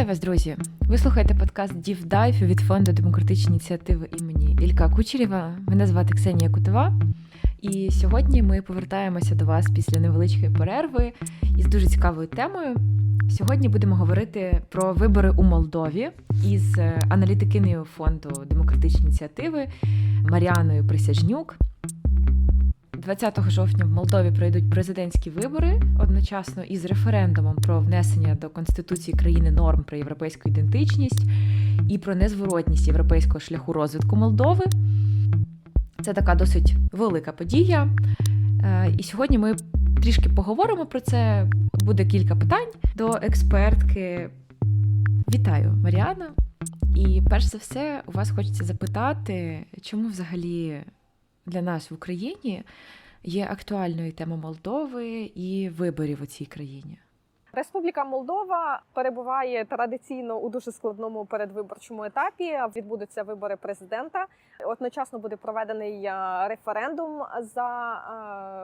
Вітаю вас, друзі! Ви слухаєте подкаст Дів Дайв від фонду демократичні ініціативи імені Ілька Кучерєва. Мене звати Ксенія Кутова. І сьогодні ми повертаємося до вас після невеличкої перерви із дуже цікавою темою. Сьогодні будемо говорити про вибори у Молдові із аналітикинею фонду демократичні ініціативи Маріаною Присяжнюк. 20 жовтня в Молдові пройдуть президентські вибори одночасно із референдумом про внесення до конституції країни норм про європейську ідентичність і про незворотність європейського шляху розвитку Молдови. Це така досить велика подія. Е, і сьогодні ми трішки поговоримо про це. Буде кілька питань до експертки. Вітаю, Маріана. І перш за все, у вас хочеться запитати, чому взагалі для нас в Україні є актуальною тема Молдови і виборів у цій країні? Республіка Молдова перебуває традиційно у дуже складному передвиборчому етапі. Відбудуться вибори президента. Одночасно буде проведений е, референдум за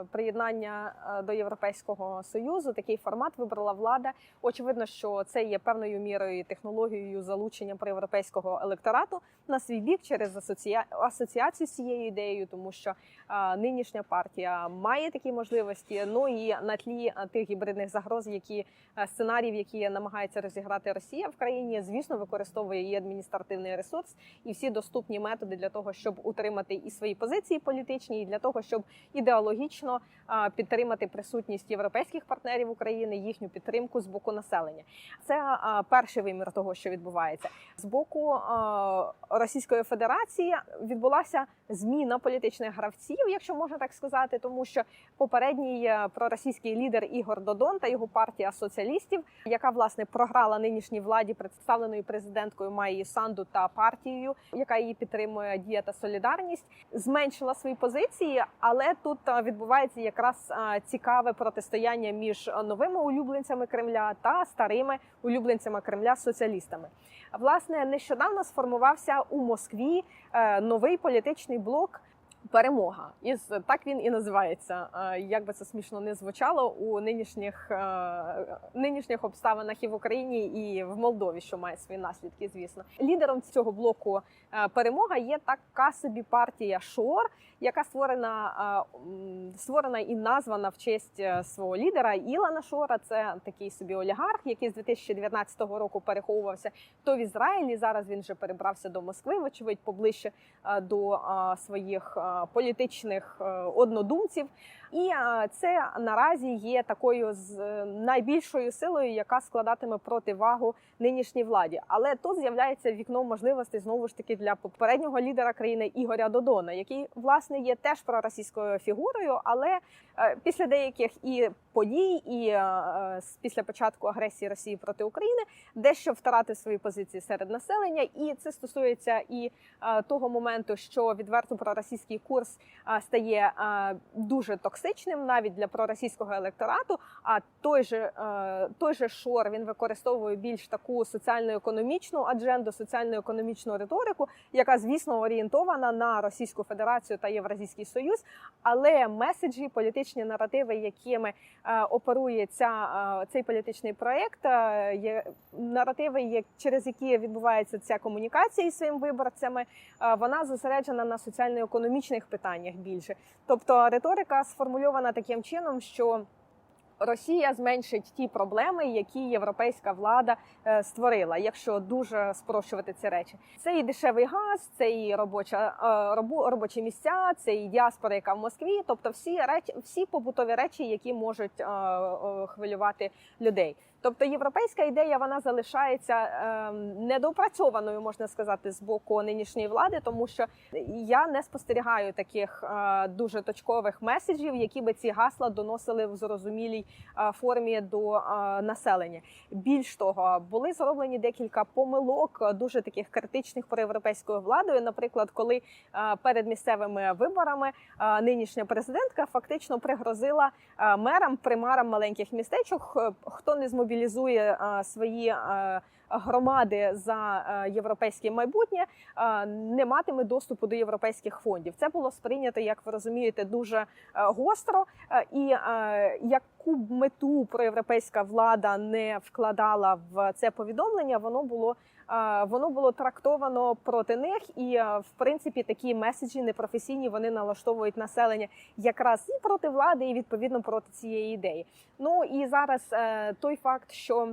е, приєднання е, до Європейського союзу. Такий формат вибрала влада. Очевидно, що це є певною мірою технологією залучення проєвропейського електорату на свій бік через асоціа... асоціацію з цією ідеєю, тому що нинішня партія має такі можливості. Ну і на тлі тих гібридних загроз, які сценаріїв, які намагається розіграти Росія в країні, звісно, використовує і адміністративний ресурс, і всі доступні методи для того, щоб утримати і свої позиції політичні, і для того, щоб ідеологічно підтримати присутність європейських партнерів України, їхню підтримку з боку населення. Це перший вимір того, що відбувається з боку Російської Федерації. Відбулася зміна політичних гравців, якщо можна так сказати, тому що попередній е, проросійський лідер Ігор Додон та його партія соціалістів, яка власне програла нинішній владі, представленою президенткою Майї Санду та партією, яка її підтримує дія та солідарність, зменшила свої позиції, але тут е, відбувається якраз е, цікаве протистояння між новими улюбленцями Кремля та старими улюбленцями Кремля соціалістами. Власне, нещодавно сформувався у Москві новий політичний блок перемога. І так він і називається. Як би це смішно не звучало у нинішніх е, нинішніх обставинах і в Україні, і в Молдові, що має свої наслідки. Звісно, лідером цього блоку е, перемога є така собі партія Шор, яка створена е, створена і названа в честь свого лідера Ілана Шора. Це такий собі олігарх, який з 2019 року переховувався то в Ізраїлі. Зараз він вже перебрався до Москви, вочевидь, поближче до своїх політичних е, однодумців. І це наразі є такою з е, найбільшою силою, яка складатиме противагу нинішній владі. Але тут з'являється вікно можливостей знову ж таки для попереднього лідера країни Ігоря Додона, який власне є теж проросійською фігурою, але е, після деяких і подій, і е, після початку агресії Росії проти України дещо втратив свої позиції серед населення, і це стосується і того моменту, що відверто проросійський курс стає дуже токсичним, навіть для проросійського електорату. А той же е, той же шор він використовує більш таку соціально-економічну адженду, соціально-економічну риторику, яка, звісно, орієнтована на Російську Федерацію та Євразійський Союз, але меседжі, політичні наративи, якими е, оперує ця, е, цей політичний проєкт, є наративи, через які відбувається ця комунікація із своїми виборцями, вона зосереджена на соціально-економічних питаннях більше, тобто риторика сформульована таким чином, що Росія зменшить ті проблеми, які європейська влада е, створила, якщо дуже спрощувати ці речі. Це і дешевий газ, це і робоча е, робочі місця, це і діаспора, яка в Москві. Тобто, всі речі, всі побутові речі, які можуть е, хвилювати людей. Тобто європейська ідея вона залишається е, недопрацьованою, можна сказати, з боку нинішньої влади, тому що я не спостерігаю таких е, дуже точкових меседжів, які би ці гасла доносили в зрозумілій е, формі до е, населення. Більш того, були зроблені декілька помилок, дуже таких критичних про європейською владою. Наприклад, коли перед місцевими виборами нинішня президентка фактично пригрозила мерам, примарам маленьких містечок, хто не змобілізував мобілізує е, свої е, громади за е, європейське майбутнє, не матиме доступу до європейських фондів. Це було сприйнято, як ви розумієте, дуже гостро. І яку б мету проєвропейська влада не вкладала в це повідомлення, воно було. Воно було трактовано проти них, і в принципі такі меседжі непрофесійні вони налаштовують населення якраз і проти влади, і відповідно проти цієї ідеї. Ну і зараз е, той факт, що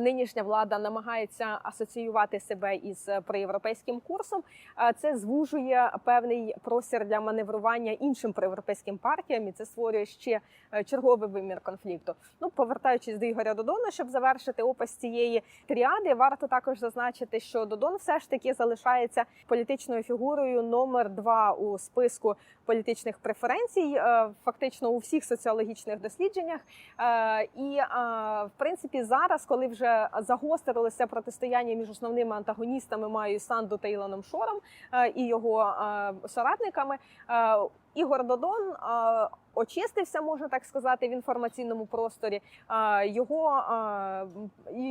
Нинішня влада намагається асоціювати себе із е, проєвропейським курсом. е, Це звужує певний простір для маневрування іншим проєвропейським партіям, і це створює ще е, черговий вимір конфлікту. Ну, повертаючись до Ігоря Додона, щоб завершити опис цієї тріади, варто також зазначити, що Додон все ж таки залишається політичною фігурою номер два у списку політичних преференцій, е, фактично у всіх соціологічних дослідженнях. Е, І е, в принципі зараз, коли вже загострилося протистояння між основними антагоністами Маю Санду та Іланом Шором е, і його е, соратниками, е, Ігор Додон е, очистився, можна так сказати, в інформаційному просторі. Е, Його, е,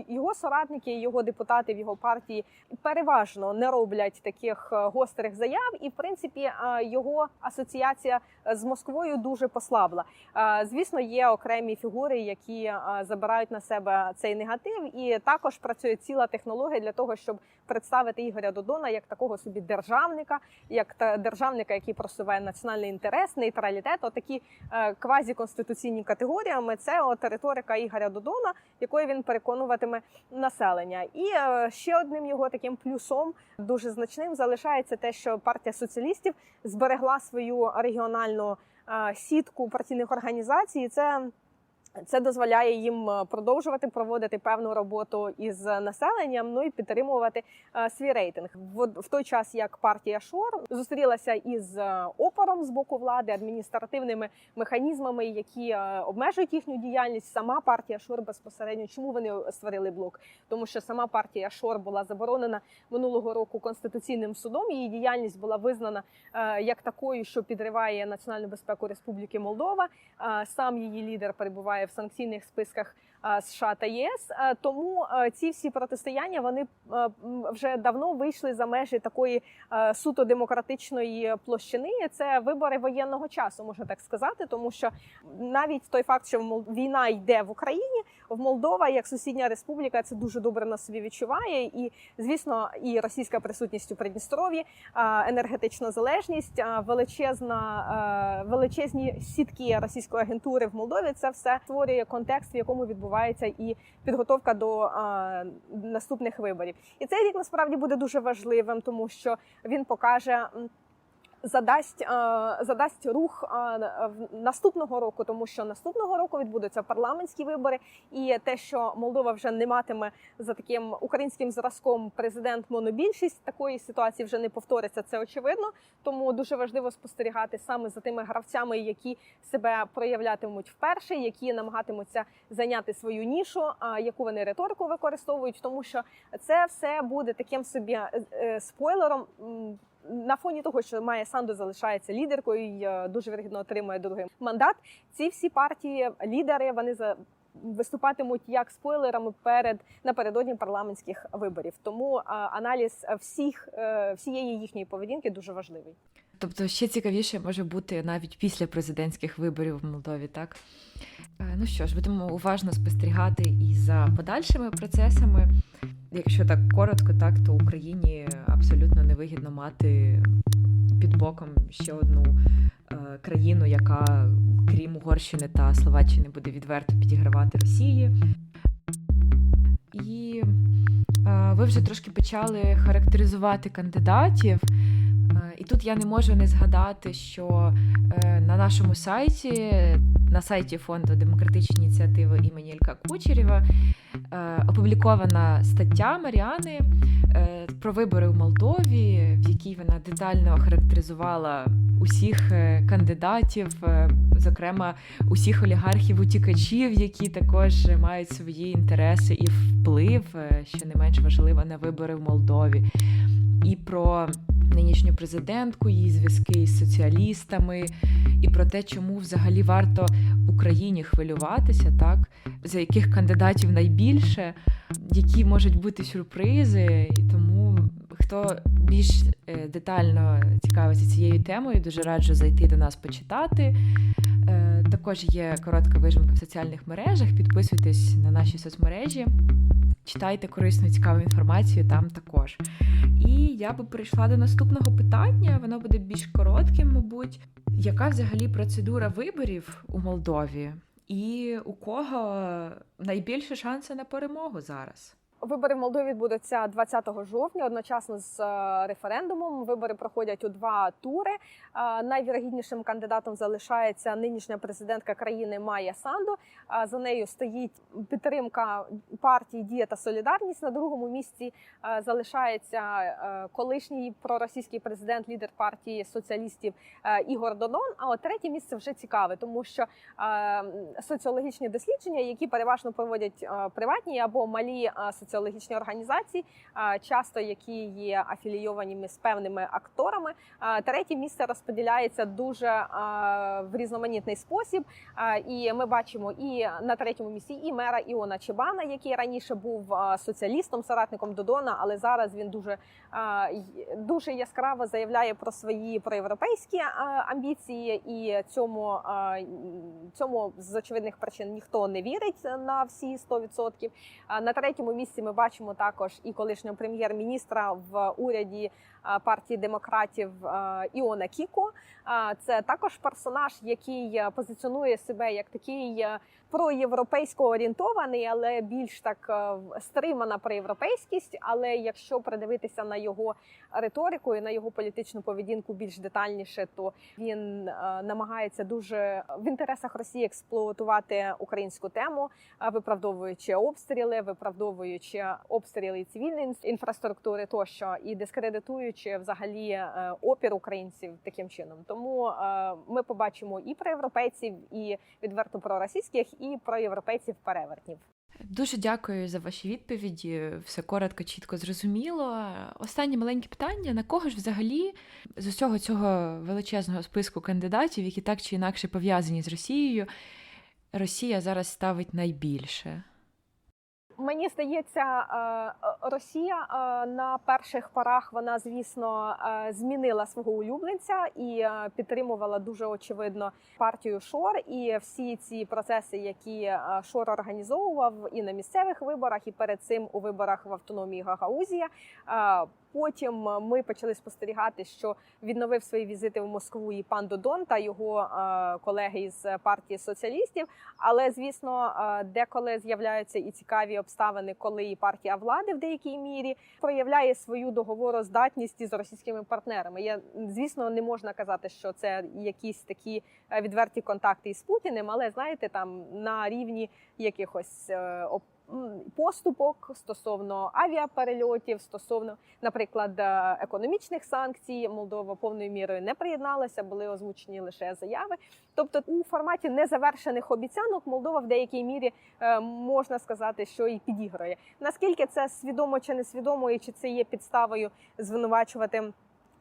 його соратники, його депутати в його партії переважно не роблять таких е, гострих заяв, і в принципі е, його асоціація з Москвою дуже послабла. Е, Звісно, є окремі фігури, які е, забирають на себе цей негатив, і також працює ціла технологія для того, щоб представити Ігоря Додона як такого собі державника, як державника, який просуває національний інтерес, нейтралітет, отакі е, квазіконституційні категоріями. Це от риторика Ігоря Додона, якою він переконуватиме населення. І е, ще одним його таким плюсом дуже значним залишається те, що партія соціалістів зберегла свою регіональну е, сітку партійних організацій. Це це дозволяє їм е, продовжувати проводити певну роботу із населенням, ну і підтримувати е, свій рейтинг. В, той час як партія Шор зустрілася із е, опором з боку влади, адміністративними механізмами, які обмежують їхню діяльність. Сама партія Шор безпосередньо. Чому вони створили блок? Тому що сама партія Шор була заборонена минулого року конституційним судом. Її діяльність була визнана як такою, що підриває національну безпеку Республіки Молдова. Сам її лідер перебуває в санкційних списках США та ЄС. Тому ці всі протистояння вони вже давно вийшли за межі такої суто демократичної площини. Це вибори воєнного часу, можна так сказати, тому що навіть той факт, що війна йде в Україні, Молдова як сусідня республіка, це дуже добре на собі відчуває. І звісно, і російська присутність у Придністров'ї, енергетична залежність, величезна е, величезні сітки російської агентури в Молдові. Це все створює контекст, в якому відбувається і підготовка до е, наступних виборів. І цей рік насправді буде дуже важливим, тому що він покаже. Задасть, е, задасть рух е, наступного року, тому що наступного року відбудуться парламентські вибори, і те, що Молдова вже не матиме за таким українським зразком президент монобільшість, такої ситуації вже не повториться. Це очевидно. Тому дуже важливо спостерігати саме за тими гравцями, які себе проявлятимуть вперше, які намагатимуться зайняти свою нішу, яку вони риторику використовують, тому що це все буде таким собі е, спойлером. На фоні того, що Майя Санду залишається лідеркою, і е, дуже вигідно отримує другий мандат. Ці всі партії, лідери, вони за виступатимуть як спойлерами перед напередодні парламентських виборів. Тому а, аналіз всіх е, всієї їхньої поведінки дуже важливий. Тобто ще цікавіше може бути навіть після президентських виборів в Молдові, так? Е, Ну що ж, будемо уважно спостерігати і за подальшими процесами. Якщо так коротко, так то Україні абсолютно невигідно мати під боком ще одну е, країну, яка, крім Угорщини та Словаччини, буде відверто підігравати Росії. І е, ви вже трошки почали характеризувати кандидатів. І тут я не можу не згадати, що е, на нашому сайті, на сайті фонду демократичні ініціативи імені Ілька Кучерєва, е, опублікована стаття Маріани е, про вибори у Молдові, в якій вона детально характеризувала усіх кандидатів, зокрема усіх олігархів-утікачів, які також мають свої інтереси і вплив, що не менш важливо, на вибори в Молдові. І про нинішню президентку, її зв'язки із соціалістами, і про те, чому взагалі варто Україні хвилюватися, так за яких кандидатів найбільше, які можуть бути сюрпризи. І тому хто більш е, детально цікавиться цією темою, дуже раджу зайти до нас почитати. Е, Також є коротка вижимка в соціальних мережах. Підписуйтесь на наші соцмережі, читайте корисну цікаву інформацію там також. І я би перейшла до наступного питання. Воно буде більш коротким, мабуть. Яка взагалі процедура виборів у Молдові? І у кого найбільше шанси на перемогу зараз? Вибори в Молдові відбудуться 20 жовтня, одночасно з е, референдумом. Вибори проходять у два тури. Е, Найвірогіднішим кандидатом залишається нинішня президентка країни Майя Санду. Е, За нею стоїть підтримка партії Дія та Солідарність. На другому місці залишається колишній проросійський президент, лідер партії соціалістів Ігор Додон. А от третє місце вже цікаве, тому що соціологічні дослідження, які переважно проводять приватні або малі е, соціологічні організації, часто які є афілійованими з певними акторами. Третє місце розподіляється дуже в різноманітний спосіб. І ми бачимо і на третьому місці і мера Іона Чебана, який раніше був соціалістом, соратником Додона, але зараз він дуже дуже яскраво заявляє про свої проєвропейські амбіції, і цьому цьому з очевидних причин ніхто не вірить на всі 100%. На третьому місці ми бачимо також і колишнього прем'єр-міністра в уряді е, партії демократів е, Іона Кіко. Це також персонаж, який е, позиціонує себе як такий е, проєвропейсько орієнтований, але більш так е, стримана проєвропейськість. Але якщо придивитися на його риторику і на його політичну поведінку більш детальніше, то він е, намагається дуже в інтересах Росії експлуатувати українську тему, е, виправдовуючи обстріли, виправдовуючи обстріли цивільної інфраструктури тощо і дискредитуючи взагалі е, опір українців таким чином. Тому е, ми побачимо і проєвропейців, і відверто проросійських, і проєвропейців перевертнів. Дуже дякую за ваші відповіді. Все коротко, чітко зрозуміло. Останнє маленьке питання: на кого ж взагалі з усього цього величезного списку кандидатів, які так чи інакше пов'язані з Росією, Росія зараз ставить найбільше? Мені здається, е, Росія е, на перших порах вона, звісно, е, змінила свого улюбленця і е, підтримувала дуже очевидно партію Шор. І всі ці процеси, які Шор організовував і на місцевих виборах, і перед цим у виборах в автономії Гагаузія. Потім ми почали спостерігати, що відновив свої візити в Москву і пан Додон та його колеги із партії соціалістів. Але звісно, деколи з'являються і цікаві обставини, коли і партія влади в деякій мірі проявляє свою договороздатність із російськими партнерами. Я звісно не можна казати, що це якісь такі е, відверті контакти із Путіним, але знаєте, там на рівні якихось е, поступок стосовно авіаперельотів, стосовно, наприклад, е, економічних санкцій, Молдова повною мірою не приєдналася, були озвучені лише заяви. Тобто, у форматі незавершених обіцянок Молдова в деякій мірі е, можна сказати, що і підіграє. Наскільки це свідомо чи несвідомо, і чи це є підставою звинувачувати?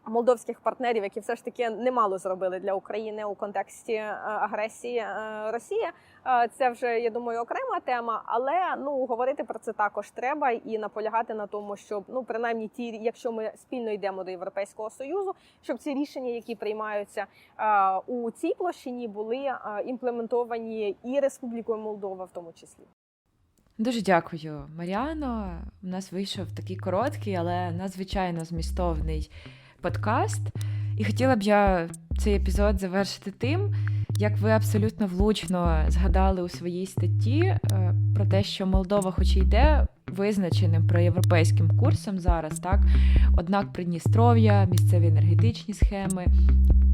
Молдовських партнерів, які все ж таки немало зробили для України у контексті е, агресії е, Росії, Е, це вже я думаю окрема тема. Але ну говорити про це також треба і наполягати на тому, щоб ну принаймні ті, якщо ми спільно йдемо до Європейського союзу, щоб ці рішення, які приймаються у цій площині, були імплементовані і Республікою Молдова, в тому числі. Дуже дякую, Маріано. У нас вийшов такий короткий, але надзвичайно змістовний подкаст. І хотіла б я цей епізод завершити тим, як ви абсолютно влучно згадали у своїй статті е, про те, що Молдова, хоч і йде визначеним проєвропейським курсом зараз, так однак Придністров'я, місцеві енергетичні схеми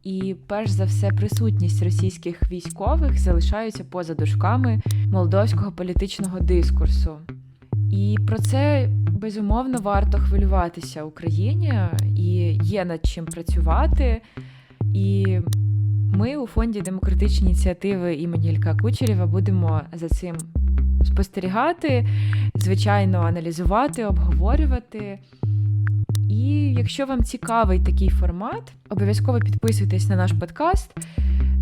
і, перш за все, присутність російських військових залишаються поза дужками молдовського політичного дискурсу. І про це безумовно варто хвилюватися Україні, і є над чим працювати. І ми у фонді демократичні ініціативи імені Ілька Кучерєва будемо за цим спостерігати, звичайно, аналізувати, обговорювати. І якщо вам цікавий такий формат, обов'язково підписуйтесь на наш подкаст.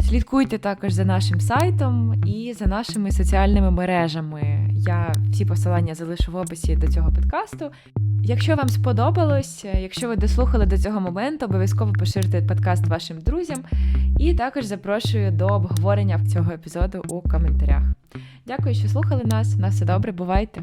Слідкуйте також за нашим сайтом і за нашими соціальними мережами. Я всі посилання залишу в описі до цього подкасту. Якщо вам сподобалось, якщо ви дослухали до цього моменту, обов'язково поширте подкаст вашим друзям і також запрошую до обговорення цього епізоду у коментарях. Дякую, що слухали нас. На все добре, бувайте!